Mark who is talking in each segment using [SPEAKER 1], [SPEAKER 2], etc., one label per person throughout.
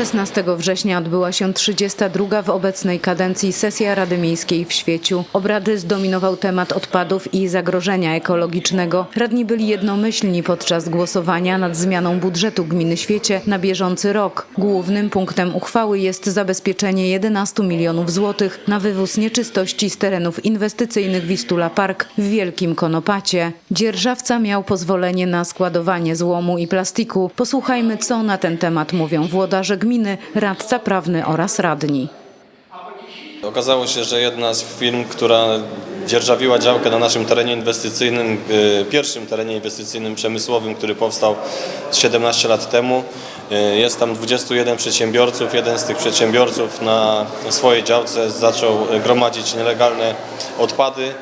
[SPEAKER 1] 16 września odbyła się 32. w obecnej kadencji sesja Rady Miejskiej w Świeciu. Obrady zdominował temat odpadów i zagrożenia ekologicznego. Radni byli jednomyślni podczas głosowania nad zmianą budżetu gminy Świecie na bieżący rok. Głównym punktem uchwały jest zabezpieczenie 11 milionów złotych na wywóz nieczystości z terenów inwestycyjnych Wistula Park w Wielkim Konopacie. Dzierżawca miał pozwolenie na składowanie złomu i plastiku. Posłuchajmy, co na ten temat mówią włodarze gminy, radca prawny oraz radni.
[SPEAKER 2] Okazało się, że jedna z firm, która dzierżawiła działkę na naszym terenie inwestycyjnym, y, pierwszym terenie inwestycyjnym przemysłowym, który powstał 17 lat temu, y, jest tam 21 przedsiębiorców. Jeden z tych przedsiębiorców na swojej działce zaczął gromadzić nielegalne odpady, y,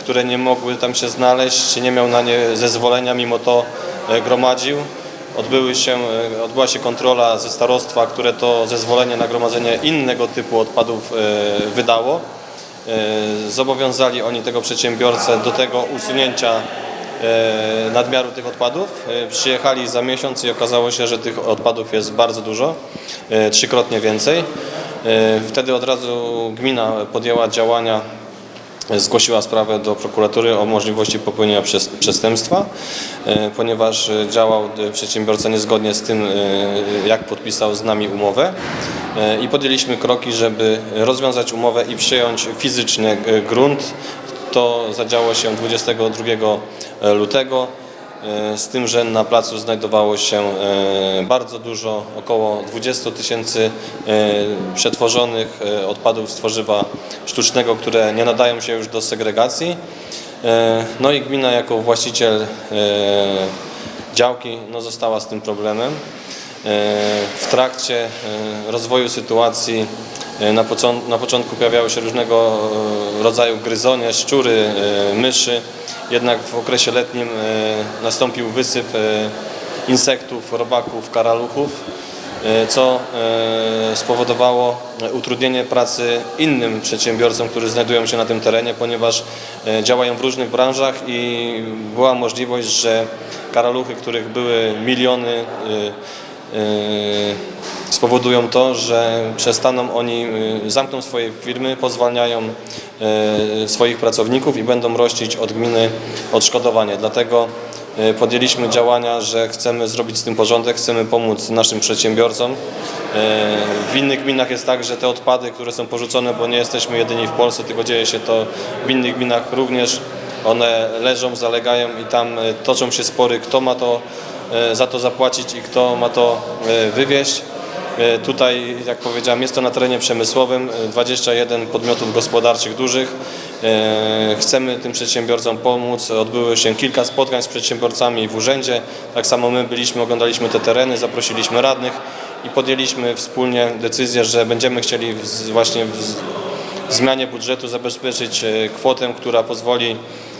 [SPEAKER 2] które nie mogły tam się znaleźć, nie miał na nie zezwolenia, mimo to gromadził. Odbyły się, e, odbyła się kontrola ze starostwa, które to zezwolenie na gromadzenie innego typu odpadów e, wydało. E, Zobowiązali oni tego przedsiębiorcę do tego usunięcia nadmiaru tych odpadów. Przyjechali za miesiąc i okazało się, że tych odpadów jest bardzo dużo, trzykrotnie więcej. Wtedy od razu gmina podjęła działania zgłosiła sprawę do prokuratury o możliwości popełnienia przes- przestępstwa, e, ponieważ działał e, przedsiębiorca niezgodnie z tym, e, jak podpisał z nami umowę i podjęliśmy kroki, żeby rozwiązać umowę i przejąć fizycznie e, grunt. To zadziało się 22 lutego. E, Z tym, że na placu znajdowało się e, bardzo dużo, około 20 tysięcy e, przetworzonych odpadów z tworzywa sztucznego, które nie nadają się już do segregacji. No i gmina jako właściciel działki no, została z tym problemem. W trakcie rozwoju sytuacji na, począ- na początku pojawiały się różnego e, rodzaju gryzonie, szczury, e, myszy. Jednak w okresie letnim e, nastąpił wysyp e, insektów, robaków, karaluchów, e, co e, spowodowało utrudnienie pracy innym przedsiębiorcom, którzy znajdują się na tym terenie, ponieważ e, działają w różnych branżach i była możliwość, że karaluchy, których były miliony, e, e, spowodują to, że przestaną oni, e, zamkną swoje firmy, pozwalniają e, swoich pracowników i będą rościć od gminy odszkodowanie. Dlatego e, podjęliśmy działania, że chcemy zrobić z tym porządek, chcemy pomóc naszym przedsiębiorcom. W innych gminach jest tak, że te odpady, które są porzucone, bo nie jesteśmy jedyni w Polsce, tylko dzieje się to w innych gminach również, one leżą, zalegają i tam toczą się spory, kto ma to za to zapłacić i kto ma to wywieźć. E, Tutaj, jak powiedziałem, jest to na terenie przemysłowym, e, 21 podmiotów gospodarczych dużych. E, Chcemy tym przedsiębiorcom pomóc. Odbyło się kilka spotkań z przedsiębiorcami w urzędzie. Tak samo my byliśmy, oglądaliśmy te tereny, zaprosiliśmy radnych i podjęliśmy wspólnie decyzję, że będziemy chcieli właśnie w, zmianie budżetu zabezpieczyć e, kwotę, która pozwoli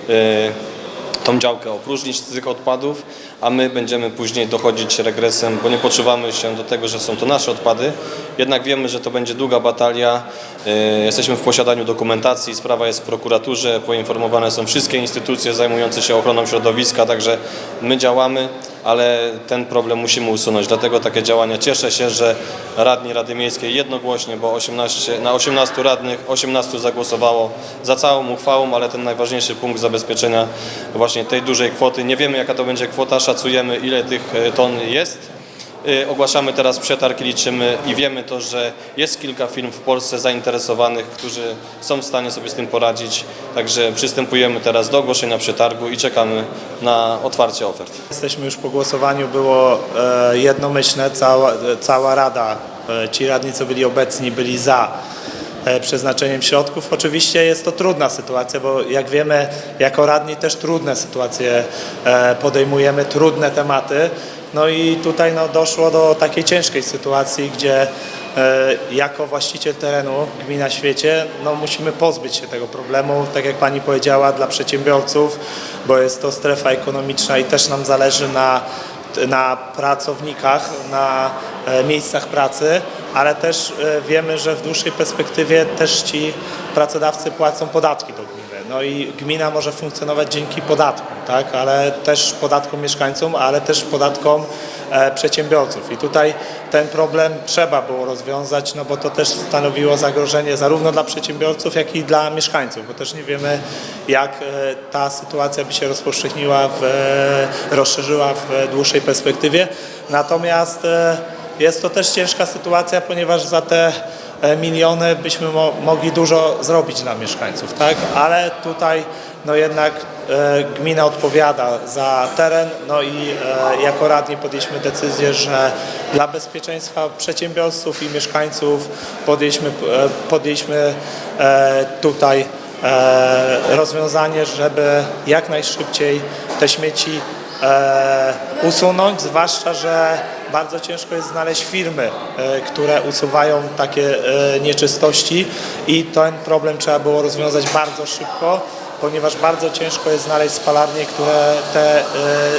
[SPEAKER 2] e, tą działkę opróżnić z tych odpadów, a my będziemy później dochodzić regresem, bo nie poczuwamy się do tego, że są to nasze odpady. Jednak wiemy, że to będzie długa batalia. E, Jesteśmy w posiadaniu dokumentacji, sprawa jest w prokuraturze, poinformowane są wszystkie instytucje zajmujące się ochroną środowiska, także my działamy, ale ten problem musimy usunąć. Dlatego takie działania cieszę się, że radni Rady Miejskiej jednogłośnie, bo 18, na 18 radnych 18 zagłosowało za całą uchwałą, ale ten najważniejszy punkt zabezpieczenia właśnie tej dużej kwoty. Nie wiemy jaka to będzie kwota, szacujemy ile tych e, ton jest. Y, Ogłaszamy teraz przetarg liczymy i wiemy to, że jest kilka firm w Polsce zainteresowanych, którzy są w stanie sobie z tym poradzić. Także przystępujemy teraz do ogłoszenia przetargu i czekamy na otwarcie ofert.
[SPEAKER 3] Jesteśmy już po głosowaniu, było e, jednomyślne, cała, cała Rada, e, ci radni, co byli obecni, byli za e, przeznaczeniem środków. Oczywiście jest to trudna sytuacja, bo jak wiemy, jako radni też trudne sytuacje podejmujemy, trudne tematy. No i tutaj no, doszło do takiej ciężkiej sytuacji, gdzie e, jako właściciel terenu, gmina Świecie, no musimy pozbyć się tego problemu, tak jak Pani powiedziała, dla przedsiębiorców, bo jest to strefa ekonomiczna i też nam zależy na, na pracownikach, na e, miejscach pracy, ale też e, wiemy, że w dłuższej perspektywie też ci pracodawcy płacą podatki do gminy. No i gmina może funkcjonować dzięki podatkom, tak, ale też podatkom mieszkańcom, ale też podatkom e, przedsiębiorców. I tutaj ten problem trzeba było rozwiązać, no bo to też stanowiło zagrożenie zarówno dla przedsiębiorców, jak i dla mieszkańców, bo też nie wiemy, jak e, ta sytuacja by się rozpowszechniła, w, e, rozszerzyła w dłuższej perspektywie. Natomiast jest to też ciężka sytuacja, ponieważ za te miliony byśmy mo mogli dużo zrobić dla mieszkańców, tak? Ale tutaj no jednak e, gmina odpowiada za teren, no i e, jako radni podjęliśmy decyzję, że dla bezpieczeństwa przedsiębiorców i mieszkańców podjęliśmy, e, podjęliśmy e, tutaj e, rozwiązanie, żeby jak najszybciej te śmieci e, usunąć, zwłaszcza, że bardzo ciężko jest znaleźć firmy, e, które usuwają takie e, nieczystości i ten problem trzeba było rozwiązać bardzo szybko, ponieważ bardzo ciężko jest znaleźć spalarnie, które te e,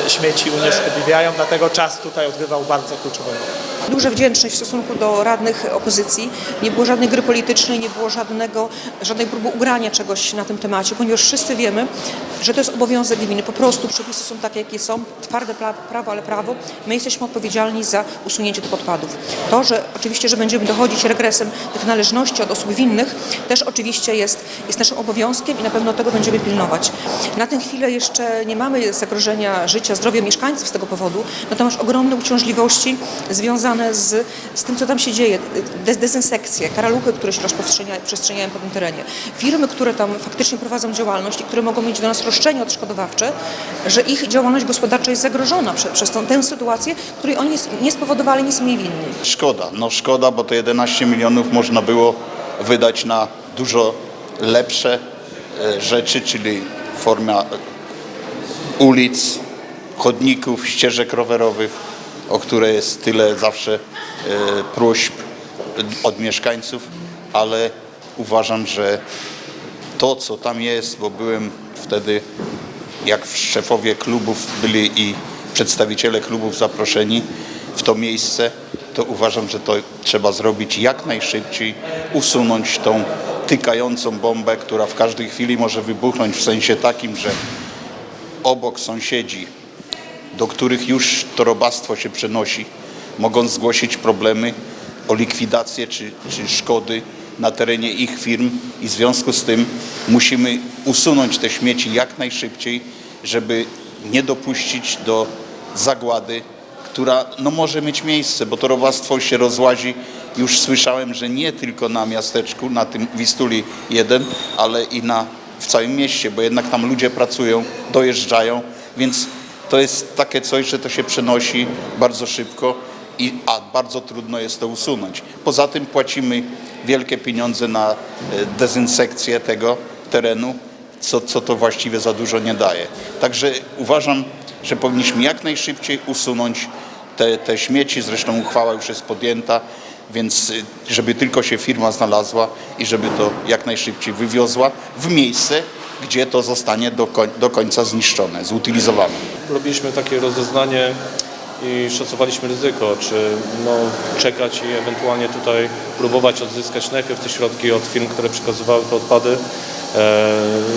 [SPEAKER 3] śmieci unieszkodliwiają, dlatego czas tutaj odgrywał bardzo kluczową rolę.
[SPEAKER 4] Duża wdzięczność w stosunku do radnych opozycji. Nie było żadnej gry politycznej, nie było żadnego, żadnej próby ugrania czegoś na tym temacie, ponieważ wszyscy wiemy, że to jest obowiązek gminy. Po prostu przepisy są takie, jakie są, twarde pra- prawo, ale prawo. My jesteśmy odpowiedzialni za usunięcie tych odpadów. To, że oczywiście, że będziemy dochodzić regresem tych należności od osób winnych, też oczywiście jest, jest naszym obowiązkiem i na pewno tego będziemy pilnować. Na tę chwilę jeszcze nie mamy zagrożenia życia, zdrowia mieszkańców z tego powodu, natomiast ogromne uciążliwości związane z, z tym, co tam się dzieje. Dez, dezynsekcje, karaluchy, które się rozprzestrzeniają przestrzeniają po tym terenie. Firmy, które tam faktycznie prowadzą działalność i które mogą mieć do nas roszczenia odszkodowawcze, że ich działalność gospodarcza jest zagrożona prze, przez tą, tę sytuację, której oni nie spowodowali, nie są jej winni.
[SPEAKER 5] Szkoda, no szkoda, bo to 11 milionów można było wydać na dużo lepsze e, rzeczy, czyli forma e, ulic, chodników, ścieżek rowerowych, o które jest tyle zawsze e, próśb od mieszkańców, ale uważam, że to, co tam jest, bo byłem wtedy, jak szefowie klubów byli i przedstawiciele klubów zaproszeni w to miejsce, to uważam, że to trzeba zrobić jak najszybciej, usunąć tą tykającą bombę, która w każdej chwili może wybuchnąć w sensie takim, że obok sąsiedzi, do których już to robactwo się przenosi, mogą zgłosić problemy o likwidację czy, czy szkody na terenie ich firm i w związku z tym musimy usunąć te śmieci jak najszybciej, żeby nie dopuścić do zagłady, która no, może mieć miejsce, bo to robactwo się rozłazi. Już słyszałem, że nie tylko na miasteczku, na tym Wistuli 1, ale i na, w całym mieście, bo jednak tam ludzie pracują, dojeżdżają, więc to jest takie coś, że to się przenosi bardzo szybko, i, a bardzo trudno jest to usunąć. Poza tym płacimy wielkie pieniądze na e, dezynsekcję tego terenu, co, co to właściwie za dużo nie daje. Także uważam, że powinniśmy jak najszybciej usunąć te, te śmieci, zresztą uchwała już jest podjęta, więc y, żeby tylko się firma znalazła i żeby to jak najszybciej wywiozła w miejsce, gdzie to zostanie do, koń, do końca zniszczone, zutylizowane.
[SPEAKER 6] Robiliśmy takie rozeznanie i szacowaliśmy ryzyko, czy no, czekać i ewentualnie tutaj próbować odzyskać najpierw te środki od firm, które przekazywały te odpady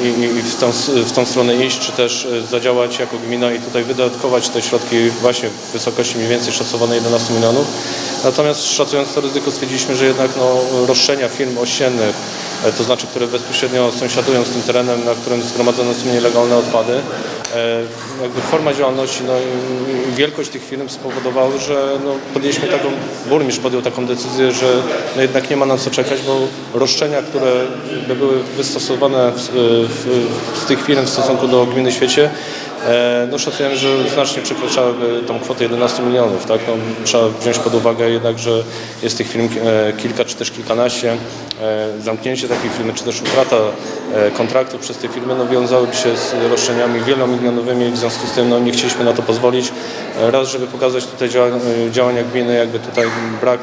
[SPEAKER 6] i, i- w, tą, w tą stronę iść, czy też e, zadziałać jako gmina i tutaj wydatkować te środki właśnie w wysokości mniej więcej szacowanej 11 milionów. Natomiast szacując to ryzyko stwierdziliśmy, że jednak no, roszczenia firm ościennych, e, to znaczy, które bezpośrednio sąsiadują z tym terenem, na którym zgromadzone są nielegalne odpady, e, jakby forma działalności no, i wielkość tych firm spowodowały, że no, podjęliśmy taką, burmistrz podjął taką decyzję, że no, jednak nie ma na co czekać, bo roszczenia, które by były wystosowane w, w, z tych firm w stosunku do gminy Świecie, e, no szacujemy, że znacznie przekraczałyby tą kwotę 11 milionów. Tak? No, trzeba wziąć pod uwagę jednak, że jest tych firm e, kilka czy też kilkanaście. E, zamknięcie takiej firmy, czy też utrata kontraktu przez te firmy no, wiązałyby się z roszczeniami wielomilionowymi, w związku z tym no, nie chcieliśmy na to pozwolić. Raz, żeby pokazać tutaj działa, działania gminy, jakby tutaj brak,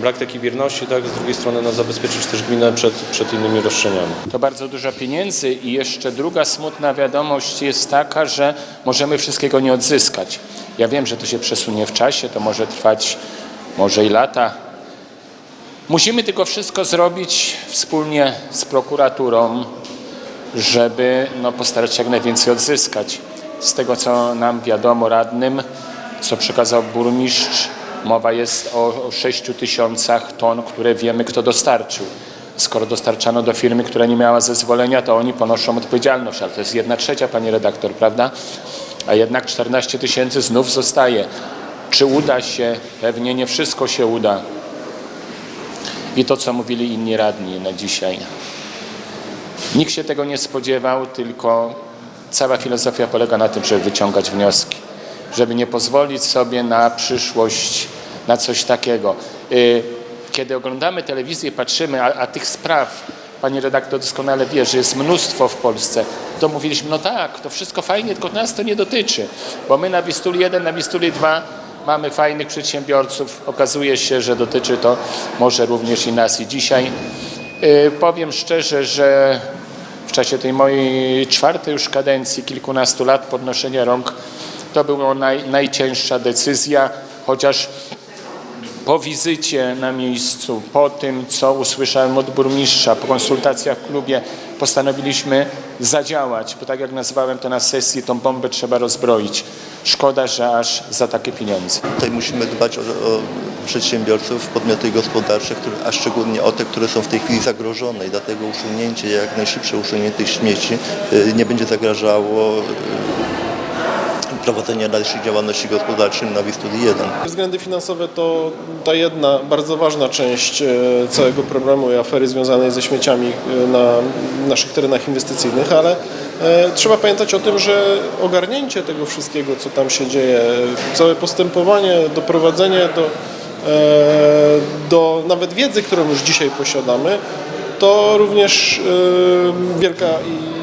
[SPEAKER 6] brak takiej bierności, tak? z drugiej strony no, zabezpieczyć też gminę przed, przed innymi roszczeniami.
[SPEAKER 7] To bardzo dużo pieniędzy i jeszcze druga smutna wiadomość jest taka, że możemy wszystkiego nie odzyskać. Ja wiem, że to się przesunie w czasie, to może trwać może i lata. Musimy tylko wszystko zrobić wspólnie z prokuraturą, żeby no, postarać się jak najwięcej odzyskać. Z tego, co nam wiadomo radnym, co przekazał burmistrz. Mowa jest o, o 6 tysiącach ton, które wiemy, kto dostarczył. Skoro dostarczano do firmy, która nie miała zezwolenia, to oni ponoszą odpowiedzialność, ale to jest jedna trzecia, pani redaktor, prawda? A jednak 14 tysięcy znów zostaje. Czy uda się? Pewnie nie wszystko się uda. I to, co mówili inni radni na dzisiaj. Nikt się tego nie spodziewał, tylko cała filozofia polega na tym, żeby wyciągać wnioski, żeby nie pozwolić sobie na przyszłość, na coś takiego. Y, Kiedy oglądamy telewizję, patrzymy, a, a tych spraw, pani redaktor doskonale wie, że jest mnóstwo w Polsce, to mówiliśmy, no tak, to wszystko fajnie, tylko nas to nie dotyczy, bo my na Wistuli 1, na Wistuli 2 mamy fajnych przedsiębiorców, okazuje się, że dotyczy to może również i nas i dzisiaj. Y, Powiem szczerze, że w czasie tej mojej czwartej już kadencji, kilkunastu lat podnoszenia rąk, to była naj, najcięższa decyzja, chociaż po wizycie na miejscu, po tym, co usłyszałem od burmistrza, po konsultacjach w klubie, postanowiliśmy zadziałać, bo tak jak nazwałem to na sesji, tą bombę trzeba rozbroić. Szkoda, że aż za takie pieniądze.
[SPEAKER 8] Tutaj musimy dbać o, o przedsiębiorców, podmioty gospodarcze, które, a szczególnie o te, które są w tej chwili zagrożone i dlatego usunięcie, jak najszybsze usunięcie tych śmieci y, nie będzie zagrażało prowadzenia dalszej działalności gospodarczej na Wistuli 1.
[SPEAKER 9] Względy finansowe to ta jedna bardzo ważna część e, całego problemu i afery związanej ze śmieciami e, na naszych terenach inwestycyjnych, ale e, trzeba pamiętać o tym, że ogarnięcie tego wszystkiego, co tam się dzieje, całe postępowanie, doprowadzenie do, do nawet wiedzy, którą już dzisiaj posiadamy, to również wielka i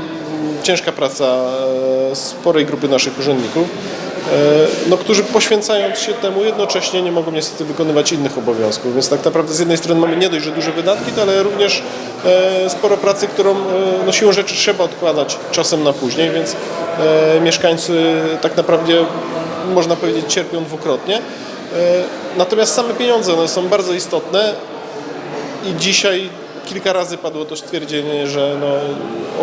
[SPEAKER 9] ciężka praca e, sporej grupy naszych urzędników, e, no, którzy poświęcając się temu jednocześnie nie mogą niestety wykonywać innych obowiązków. Więc tak naprawdę z jednej strony mamy nie dość, że duże wydatki, ale również e, sporo pracy, którą no, siłą rzeczy trzeba odkładać czasem na później, więc mieszkańcy tak naprawdę można powiedzieć cierpią dwukrotnie. Natomiast same pieniądze one są bardzo istotne i dzisiaj kilka razy padło to stwierdzenie, że no,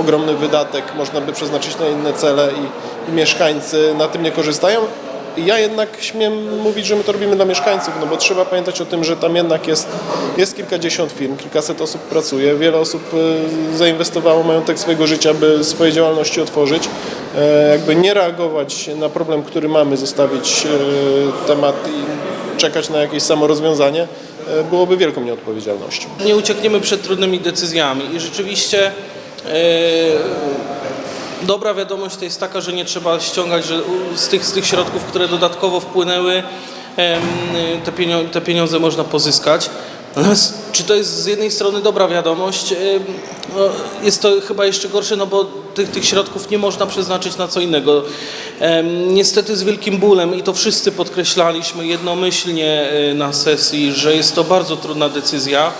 [SPEAKER 9] ogromny wydatek można by przeznaczyć na inne cele i, i mieszkańcy na tym nie korzystają. Ja jednak śmiem mówić, że my to robimy dla mieszkańców, no bo trzeba pamiętać o tym, że tam jednak jest, jest kilkadziesiąt firm, kilkaset osób pracuje, wiele osób e, zainwestowało majątek swojego życia, by swoje działalności otworzyć. E, Jakby nie reagować na problem, który mamy, zostawić e, temat i czekać na jakieś samorozwiązanie, e, byłoby wielką nieodpowiedzialnością.
[SPEAKER 10] nie uciekniemy przed trudnymi decyzjami i rzeczywiście e, dobra wiadomość to jest taka, że nie trzeba ściągać że z tych, z tych środków, które dodatkowo wpłynęły, em, te, te pieniądze można pozyskać. Natomiast czy to jest z jednej strony dobra wiadomość? No, Jest to chyba jeszcze gorsze, no bo tych, tych środków nie można przeznaczyć na co innego. Niestety z wielkim bólem i to wszyscy podkreślaliśmy jednomyślnie e, na sesji, że jest to bardzo trudna decyzja.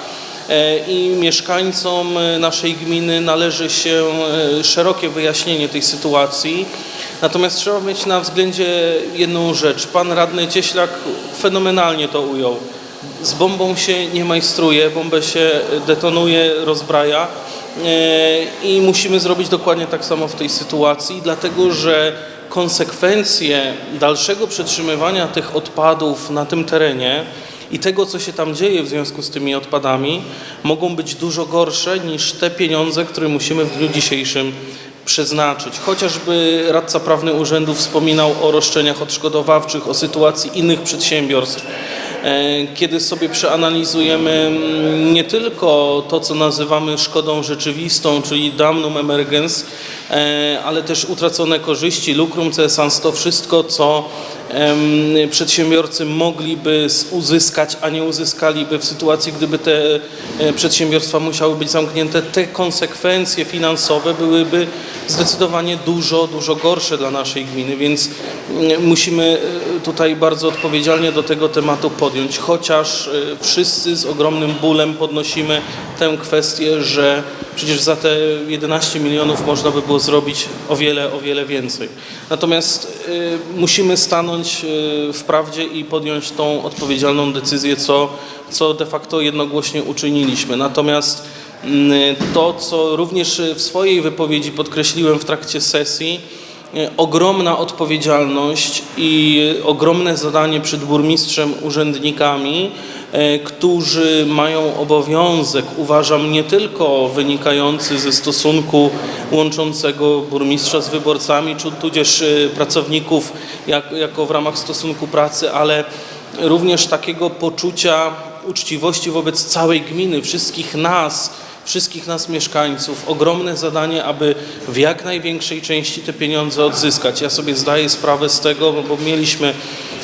[SPEAKER 10] E, i mieszkańcom e, naszej gminy należy się e, szerokie wyjaśnienie tej sytuacji. Natomiast trzeba mieć na względzie jedną rzecz. Pan radny Cieślak fenomenalnie to ujął. Z bombą się nie majstruje, bombę się detonuje, rozbraja e, i musimy zrobić dokładnie tak samo w tej sytuacji, dlatego że konsekwencje dalszego przetrzymywania tych odpadów na tym terenie i tego, co się tam dzieje w związku z tymi odpadami, mogą być dużo gorsze niż te pieniądze, które musimy w dniu dzisiejszym przeznaczyć. Chociażby radca prawny urzędu wspominał o roszczeniach odszkodowawczych, o sytuacji innych przedsiębiorstw. E, Kiedy sobie przeanalizujemy mm, nie tylko to, co nazywamy szkodą rzeczywistą, czyli damnum emergens, ale też utracone korzyści, lucrum cessans, to wszystko, co przedsiębiorcy mogliby uzyskać, a nie uzyskaliby w sytuacji, gdyby te e, przedsiębiorstwa musiały być zamknięte, te konsekwencje finansowe byłyby zdecydowanie dużo, dużo gorsze dla naszej gminy, więc mm, musimy e, tutaj bardzo odpowiedzialnie do tego tematu podjąć, chociaż e, wszyscy z ogromnym bólem podnosimy tę kwestię, że przecież za te 11 milionów można by było zrobić o wiele, o wiele więcej. Natomiast y, musimy stanąć y, w prawdzie i podjąć tą odpowiedzialną decyzję, co, co de facto jednogłośnie uczyniliśmy. Natomiast mm, to, co również w swojej wypowiedzi podkreśliłem w trakcie sesji, e, ogromna odpowiedzialność i ogromne zadanie przed burmistrzem, urzędnikami, którzy mają obowiązek, uważam, nie tylko wynikający ze stosunku łączącego burmistrza z wyborcami, czy tudzież e, pracowników jak, jako w ramach stosunku pracy, ale również takiego poczucia uczciwości wobec całej gminy, wszystkich nas, wszystkich nas mieszkańców. Ogromne zadanie, aby w jak największej części te pieniądze odzyskać. Ja sobie zdaję sprawę z tego, bo mieliśmy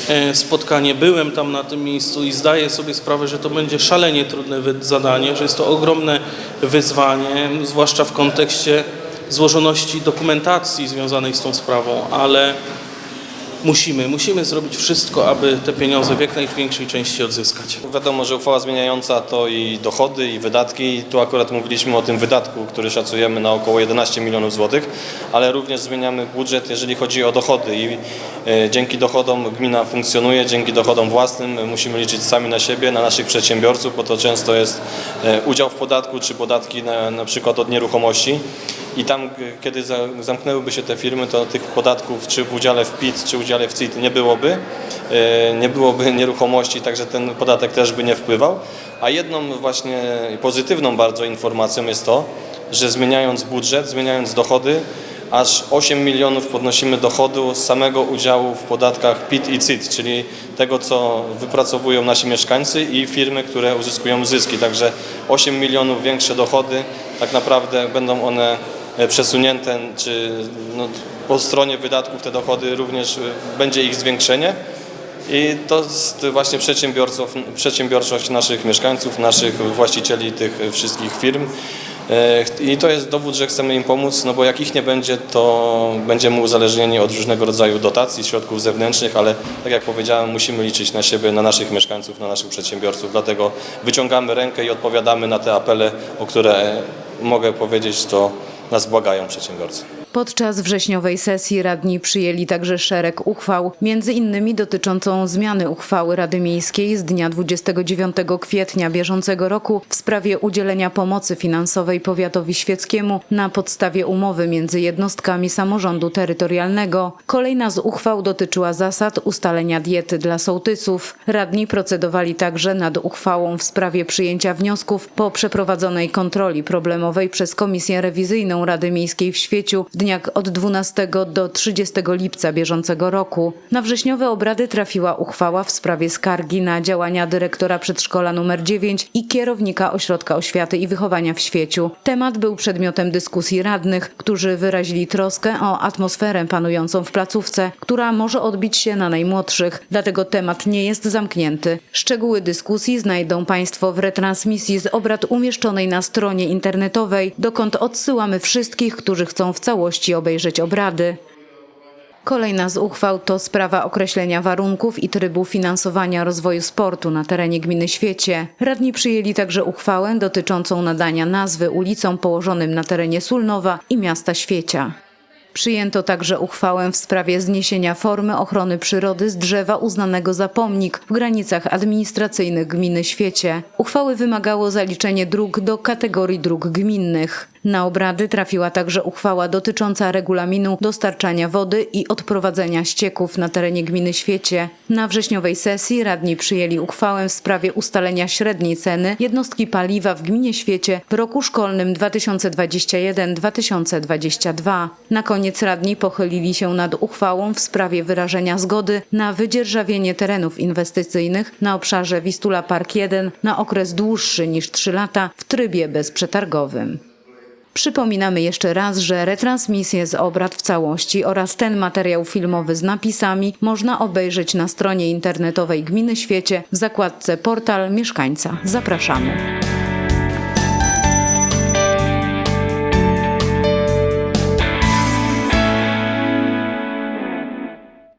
[SPEAKER 10] e, spotkanie, byłem tam na tym miejscu i zdaję sobie sprawę, że to będzie szalenie trudne zadanie, że jest to ogromne wyzwanie, zwłaszcza w kontekście złożoności dokumentacji związanej z tą sprawą, ale musimy, musimy zrobić wszystko, aby te pieniądze w jak największej części odzyskać.
[SPEAKER 2] Wiadomo, że uchwała zmieniająca to i dochody, i wydatki. Tu akurat mówiliśmy o tym wydatku, który szacujemy na około 11 milionów złotych, ale również zmieniamy budżet, jeżeli chodzi o dochody. I e, dzięki dochodom gmina funkcjonuje, dzięki dochodom własnym musimy liczyć sami na siebie, na naszych przedsiębiorców, bo to często jest e, udział w podatku, czy podatki na, na przykład od nieruchomości. I tam, g- kiedy za- zamknęłyby się te firmy, to tych podatków, czy w udziale w PIT, czy udziale w CIT nie byłoby. E, Nie byłoby nieruchomości, także ten podatek też by nie wpływał. A jedną właśnie pozytywną bardzo informacją jest to, że zmieniając budżet, zmieniając dochody, aż 8 milionów podnosimy dochodu z samego udziału w podatkach PIT i CIT, czyli tego, co wypracowują nasi mieszkańcy i firmy, które uzyskują zyski. Także 8 milionów większe dochody, tak naprawdę będą one e, przesunięte, czy no, po stronie wydatków te dochody również e, będzie ich zwiększenie. I to jest właśnie przedsiębiorców, przedsiębiorczość naszych mieszkańców, naszych właścicieli tych wszystkich firm. E, I to jest dowód, że chcemy im pomóc, no bo jak ich nie będzie, to będziemy uzależnieni od różnego rodzaju dotacji, środków zewnętrznych, ale tak jak powiedziałem, musimy liczyć na siebie, na naszych mieszkańców, na naszych przedsiębiorców. Dlatego wyciągamy rękę i odpowiadamy na te apele, o które mogę powiedzieć, to nas błagają przedsiębiorcy.
[SPEAKER 1] Podczas wrześniowej sesji radni przyjęli także szereg uchwał, między innymi dotyczącą zmiany uchwały Rady Miejskiej z dnia 29 kwietnia bieżącego roku w sprawie udzielenia pomocy finansowej powiatowi świeckiemu na podstawie umowy między jednostkami samorządu terytorialnego. Kolejna z uchwał dotyczyła zasad ustalenia diety dla sołtysów. Radni procedowali także nad uchwałą w sprawie przyjęcia wniosków po przeprowadzonej kontroli problemowej przez Komisję Rewizyjną Rady Miejskiej w Świeciu w dniach od 12 do 30 lipca bieżącego roku. Na wrześniowe obrady trafiła uchwała w sprawie skargi na działania dyrektora przedszkola nr 9 i kierownika Ośrodka Oświaty i Wychowania w Świeciu. Temat był przedmiotem dyskusji radnych, którzy wyrazili troskę o atmosferę panującą w placówce, która może odbić się na najmłodszych, dlatego temat nie jest zamknięty. Szczegóły dyskusji znajdą Państwo w retransmisji z obrad umieszczonej na stronie internetowej, dokąd odsyłamy wszystkich, którzy chcą w całości obejrzeć obrady. Kolejna z uchwał to sprawa określenia warunków i trybu finansowania rozwoju sportu na terenie gminy Świecie. Radni przyjęli także uchwałę dotyczącą nadania nazwy ulicom położonym na terenie Sulnowa i miasta Świecia. Przyjęto także uchwałę w sprawie zniesienia formy ochrony przyrody z drzewa uznanego za pomnik w granicach administracyjnych gminy Świecie. Uchwały wymagało zaliczenie dróg do kategorii dróg gminnych. Na obrady trafiła także uchwała dotycząca regulaminu dostarczania wody i odprowadzenia ścieków na terenie gminy Świecie. Na wrześniowej sesji radni przyjęli uchwałę w sprawie ustalenia średniej ceny jednostki paliwa w gminie Świecie w roku szkolnym 2021-2022. Na koniec radni pochylili się nad uchwałą w sprawie wyrażenia zgody na wydzierżawienie terenów inwestycyjnych na obszarze Wistula Park 1 na okres dłuższy niż 3 lata w trybie bezprzetargowym. Przypominamy jeszcze raz, że retransmisję z obrad w całości oraz ten materiał filmowy z napisami można obejrzeć na stronie internetowej Gminy Świecie w zakładce Portal Mieszkańca. Zapraszamy.